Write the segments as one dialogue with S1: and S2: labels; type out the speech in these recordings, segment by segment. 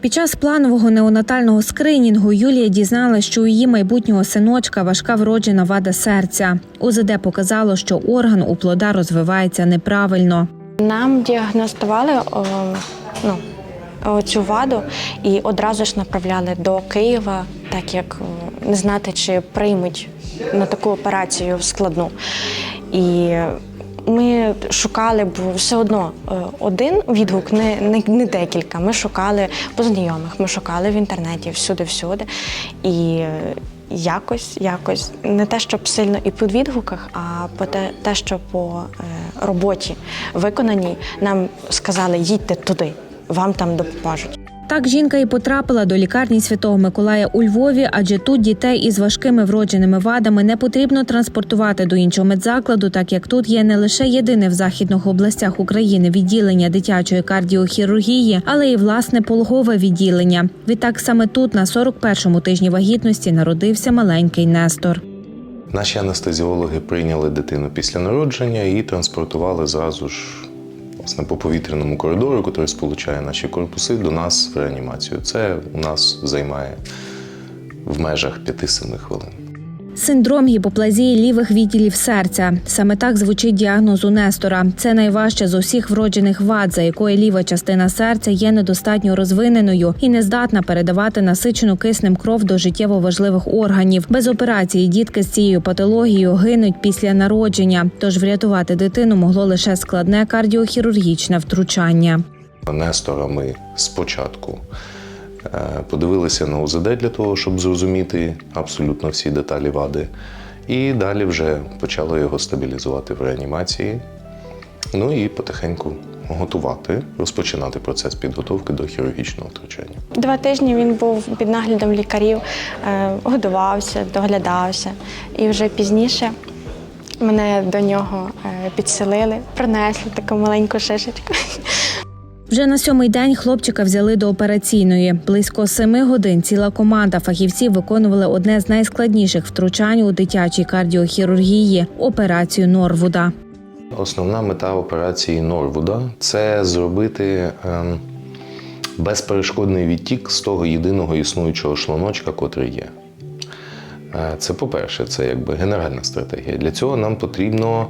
S1: Під час планового неонатального скринінгу Юлія дізналась, що у її майбутнього синочка важка вроджена вада серця. УЗД показало, що орган у плода розвивається неправильно.
S2: Нам діагностували о, ну, цю ваду і одразу ж направляли до Києва, так як не знати, чи приймуть на таку операцію складну. І ми шукали, бо все одно е, один відгук, не, не, не декілька. Ми шукали по знайомих, ми шукали в інтернеті всюди-всюди. І якось, якось, не те, щоб сильно і по відгуках, а по те, те що по е, роботі виконаній, нам сказали, їдьте туди, вам там допоможуть.
S1: Так жінка і потрапила до лікарні Святого Миколая у Львові, адже тут дітей із важкими вродженими вадами не потрібно транспортувати до іншого медзакладу, так як тут є не лише єдине в західних областях України відділення дитячої кардіохірургії, але й власне пологове відділення. Відтак саме тут, на 41-му тижні вагітності, народився маленький Нестор.
S3: Наші анестезіологи прийняли дитину після народження і транспортували зразу ж власне, по повітряному коридору, який сполучає наші корпуси, до нас в реанімацію. Це у нас займає в межах 5-7 хвилин.
S1: Синдром гіпоплазії лівих відділів серця. Саме так звучить діагноз у Нестора. Це найважче з усіх вроджених вад, за якої ліва частина серця є недостатньо розвиненою і не здатна передавати насичену киснем кров до життєво важливих органів. Без операції дітки з цією патологією гинуть після народження. Тож врятувати дитину могло лише складне кардіохірургічне втручання.
S3: Нестора ми спочатку подивилися на УЗД для того, щоб зрозуміти абсолютно всі деталі вади. І далі вже почали його стабілізувати в реанімації. Ну і потихеньку готувати, розпочинати процес підготовки до хірургічного втручання.
S2: Два тижні він був під наглядом лікарів, е, годувався, доглядався. І вже пізніше мене до нього е, підселили, принесли таку маленьку шишечку.
S1: Вже на сьомий день хлопчика взяли до операційної. Близько семи годин ціла команда фахівців виконували одне з найскладніших втручань у дитячій кардіохірургії операцію Норвуда.
S3: Основна мета операції Норвуда це зробити ем, безперешкодний відтік з того єдиного існуючого шлуночка, котрий є. Е, Це по-перше, це якби генеральна стратегія. Для цього нам потрібно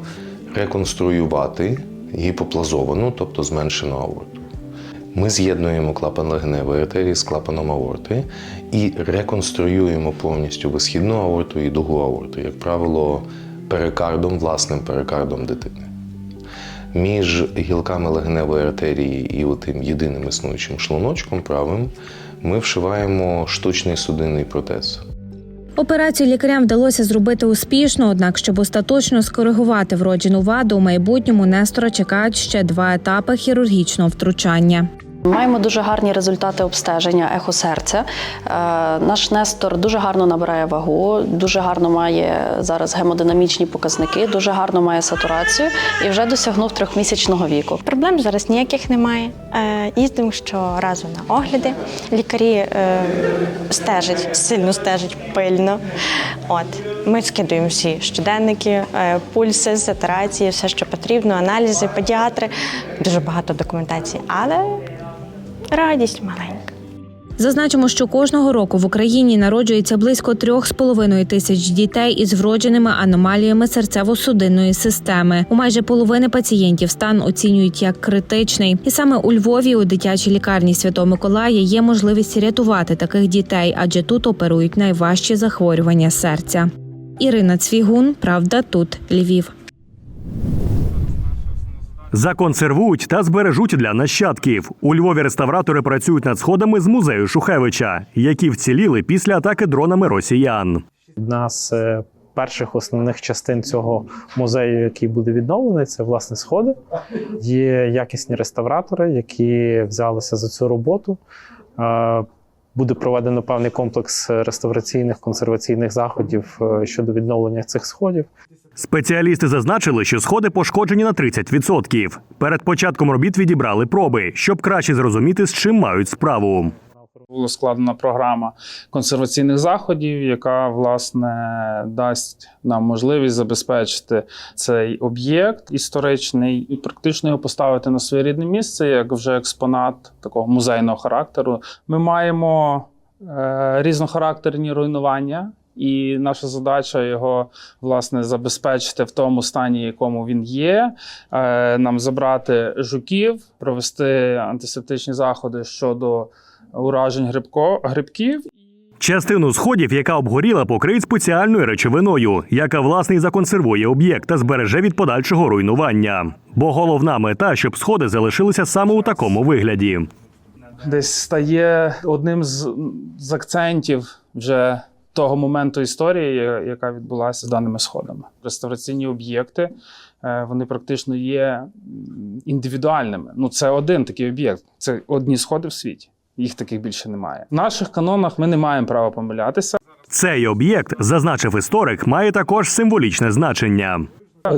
S3: реконструювати гіпоплазовану, тобто зменшену аорту. Ми з'єднуємо клапан легеневої артерії з клапаном аорти і реконструюємо повністю висхідну аорту і дугу аорти, як правило, перикардом, власним перикардом дитини. Між гілками легеневої артерії і тим єдиним існуючим шлуночком правим ми вшиваємо штучний судинний протез.
S1: Операцію лікарям вдалося зробити успішно, однак, щоб остаточно скоригувати вроджену ваду, у майбутньому Нестора чекають ще два етапи хірургічного втручання.
S4: Маємо дуже гарні результати обстеження ехо серця. Е, Наш Нестор дуже гарно набирає вагу, дуже гарно має зараз гемодинамічні показники, дуже гарно має сатурацію і вже досягнув трьохмісячного віку.
S2: Проблем зараз ніяких немає. Е, Їздимо щоразу на огляди. Лікарі е, стежать, сильно стежать пильно. От. Ми скидуємо всі щоденники, пульси, сатурації, все, що потрібно, аналізи, педіатри, дуже багато документації, але радість маленька.
S1: Зазначимо, що кожного року в Україні народжується близько трьох з половиною тисяч дітей із вродженими аномаліями серцево-судинної системи. У майже половини пацієнтів стан оцінюють як критичний, і саме у Львові у дитячій лікарні Святого Миколая є можливість рятувати таких дітей, адже тут оперують найважчі захворювання серця. Ірина Цвігун, правда, тут Львів.
S5: Законсервують та збережуть для нащадків. У Львові реставратори працюють над сходами з музею Шухевича, які вціліли після атаки дронами росіян.
S6: Одна з е, перших основних частин цього музею, який буде відновлений, це власне сходи. Є якісні реставратори, які взялися за цю роботу. Е, Буде проведено певний комплекс реставраційних консерваційних заходів е, щодо відновлення цих сходів.
S5: Спеціалісти зазначили, що сходи пошкоджені на 30%. Перед початком робіт відібрали проби, щоб краще зрозуміти, з чим мають справу.
S7: Була складена програма консерваційних заходів, яка власне дасть нам можливість забезпечити цей об'єкт історичний і практично його поставити на своє рідне місце як вже експонат такого музейного характеру. Ми маємо е, різнохарактерні руйнування. І наша задача його власне забезпечити в тому стані, якому він є. Е, Нам забрати жуків, провести антисептичні заходи щодо уражень грибко, грибків.
S5: Частину сходів, яка обгоріла, покриють спеціальною речовиною, яка власне і законсервує об'єкт та збереже від подальшого руйнування. Бо головна мета, щоб сходи залишилися саме у такому вигляді.
S7: Десь стає одним з, з акцентів вже того моменту історії, яка відбулася з даними сходами. Реставраційні об'єкти е, вони практично є індивідуальними. Ну, це один такий об'єкт. Це одні сходи в світі. Їх таких більше немає. В наших канонах ми не маємо права помилятися.
S5: Цей об'єкт, зазначив історик, має також символічне значення.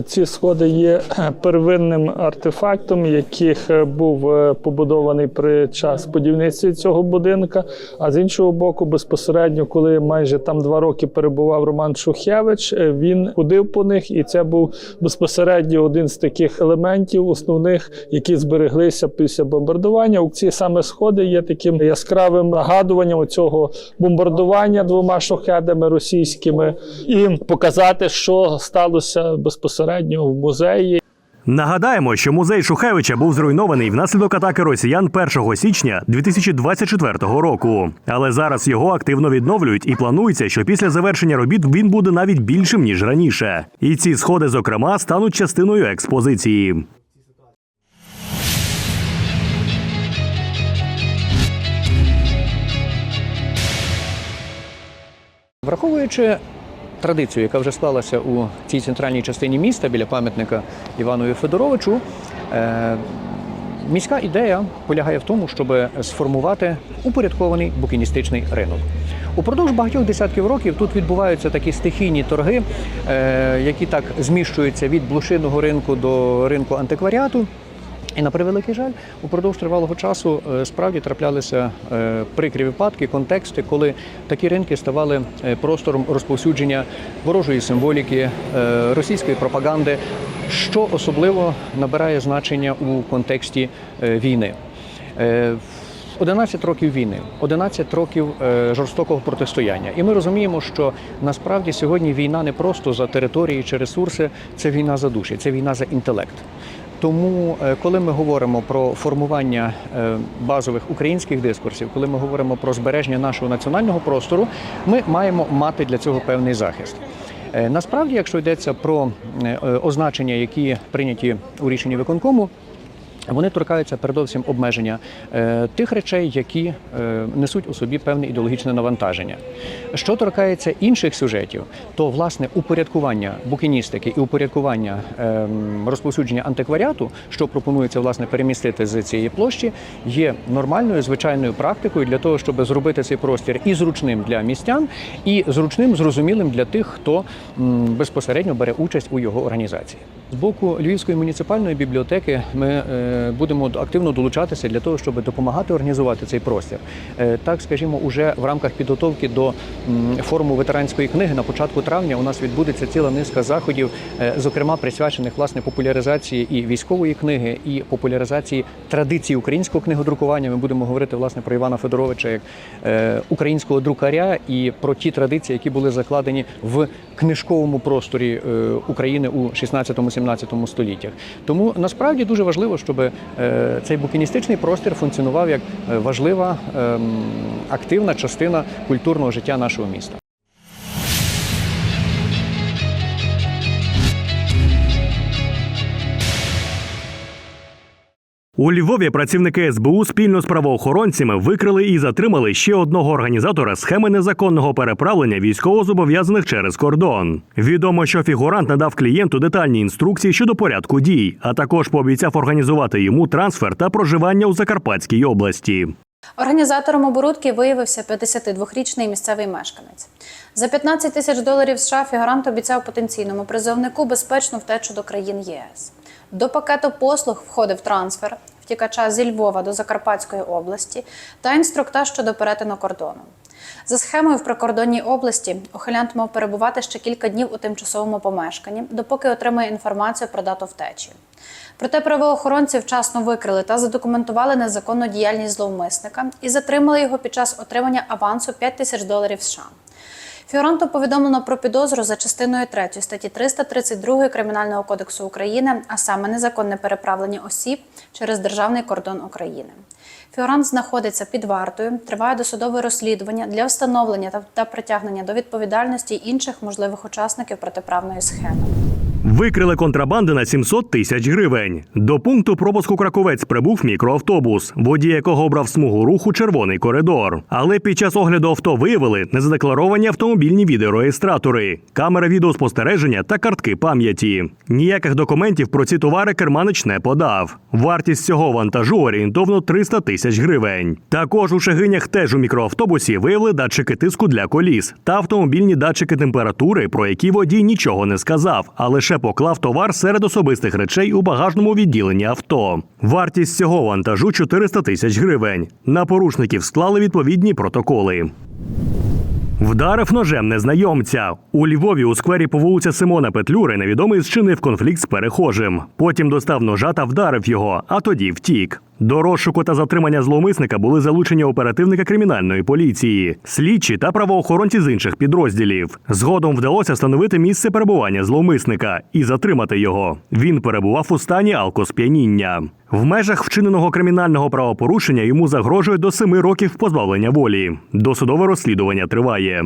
S6: Ці сходи є е, первинним артефактом, яких е, був е, побудований при час будівництва цього будинка. А з іншого боку, безпосередньо, коли майже там два роки перебував Роман Шухевич, він ходив по них, і це був безпосередньо один з таких елементів основних, які збереглися після бомбардування. Ці саме сходи є таким яскравим нагадуванням цього бомбардування двома шахедами російськими, і показати, що сталося безпосередньо в музеї.
S5: Нагадаємо, що музей Шухевича був зруйнований внаслідок атаки росіян 1 січня 2024 року. Але зараз його активно відновлюють і планується, що після завершення робіт він буде навіть більшим ніж раніше. І ці сходи, зокрема, стануть частиною експозиції.
S8: Враховуючи традицію, яка вже склалася у цій центральній частині міста біля пам'ятника Іванові Федоровичу, е, міська ідея полягає в тому, щоб сформувати упорядкований букіністичний ринок. Упродовж багатьох десятків років тут відбуваються такі стихійні торги, е, які так зміщуються від блошиного ринку до ринку антикваріату. І на превеликий жаль, упродовж тривалого часу е, справді траплялися е, прикрі випадки, контексти, коли такі ринки ставали е, простором розповсюдження ворожої символіки, російської пропаганди, що особливо набирає значення у контексті війни. Е, 11 років війни, 11 років жорстокого протистояння. І ми розуміємо, що насправді сьогодні війна не просто за території чи ресурси, це війна за душі, це війна за інтелект. Тому, е, коли ми говоримо про формування е, базових українських дискурсів, коли ми говоримо про збереження нашого національного простору, ми маємо мати для цього певний захист. Е, Насправді, якщо йдеться про означення, які прийняті у рішенні виконкому, вони торкаються передовсім обмеження е, тих речей, які е, несуть у собі певне ідеологічне навантаження. Що торкається інших сюжетів, то власне упорядкування букіністики і упорядкування е, розповсюдження антикваріату, що пропонується власне перемістити з цієї площі, є нормальною звичайною практикою для того, щоб зробити цей простір і зручним для містян, і зручним зрозумілим для тих, хто м, безпосередньо бере участь у його організації. З боку Львівської муніципальної бібліотеки ми е, будемо активно долучатися для того, щоб допомагати організувати цей простір. Е, Так, скажімо, уже в рамках підготовки до форуму ветеранської книги на початку травня у нас відбудеться ціла низка заходів, е, зокрема присвячених власне популяризації і військової книги, і популяризації традицій українського книгодрукування. Ми будемо говорити власне про Івана Федоровича як е, українського друкаря і про ті традиції, які були закладені в книжковому просторі України у 16-17 століттях. Тому насправді дуже важливо, щоб е, цей букіністичний простір функціонував як е, важлива ем, активна частина культурного життя нашого міста.
S5: У Львові працівники СБУ спільно з правоохоронцями викрили і затримали ще одного організатора схеми незаконного переправлення військовозобов'язаних через кордон. Відомо, що фігурант надав клієнту детальні інструкції щодо порядку дій, а також пообіцяв організувати йому трансфер та проживання у Закарпатській області.
S9: Організатором оборудки виявився 52-річний місцевий мешканець. За 15 тисяч доларів США фігурант обіцяв потенційному призовнику безпечну втечу до країн ЄС. До пакету послуг входив трансфер. втікача зі Львова до Закарпатської області та інструктаж щодо перетину кордону. За схемою в прикордонній області ухилянт мав перебувати ще кілька днів у тимчасовому помешканні, допоки отримає інформацію про дату втечі. Проте правоохоронці вчасно викрили та задокументували незаконну діяльність зловмисника і затримали його під час отримання авансу 5 тисяч доларів США. Фіоранту повідомлено про підозру за частиною 3 статті 332 Кримінального кодексу України, а саме незаконне переправлення осіб через державний кордон України. Фіорант знаходиться під вартою, триває досудове розслідування для встановлення та, притягнення до відповідальності інших можливих учасників протиправної схеми.
S5: Викрили контрабанди на 700 тисяч гривень. До пункту пропуску Краковець прибув мікроавтобус, водій якого обрав смугу руху червоний коридор. Але під час огляду авто виявили незадекларовані автомобільні відеореєстратори, камери відеоспостереження та картки пам'яті. Ніяких документів про ці товари керманич не подав. Вартість цього вантажу орієнтовно 300 тисяч гривень. Також у Шегинях теж у мікроавтобусі виявили датчики тиску для коліс та автомобільні датчики температури, про які водій нічого не сказав, а лише поклав товар серед особистих речей у багажному відділенні авто. Вартість цього вантажу 400 тисяч гривень. На порушників склали відповідні протоколи. Вдарив ножем незнайомця. У Львові у сквері по вулиці Симона Петлюри невідомий зчинив конфлікт з перехожим. Потім достав ножа та вдарив його, а тоді втік. До розшуку та затримання зловмисника були залучені оперативника кримінальної поліції, слідчі та правоохоронці з інших підрозділів. Згодом вдалося встановити місце перебування зловмисника і затримати його. Він перебував у стані алкосп'яніння. В межах вчиненого кримінального правопорушення йому загрожує до семи років позбавлення волі. Досудове розслідування триває.